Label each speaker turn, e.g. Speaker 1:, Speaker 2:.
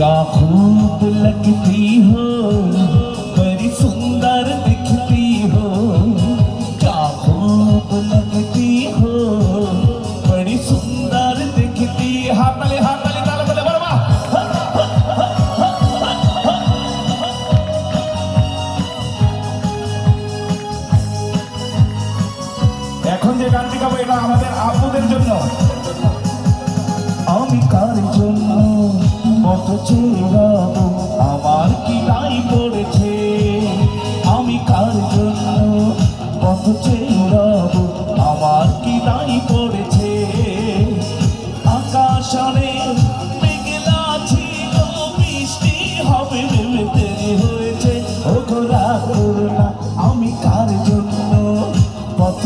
Speaker 1: क्या खूब लगती हो बड़ी सुंदर दिखती हो क्या खूब लगती हो बड़ी सुंदर दिखती हाथ ताले हाथ ताले ताले बोले बड़वा এখন যে গানটি গাবো এটা আমাদের আপুদের জন্য চেরাবো আমার কি নাই পড়েছে। আমি কার জন্য কত চেরাবো আমার কি নাই পড়েছে। আকাশনে মেঘলা ছিল, বৃষ্টি হবে আমি কার জন্য পথ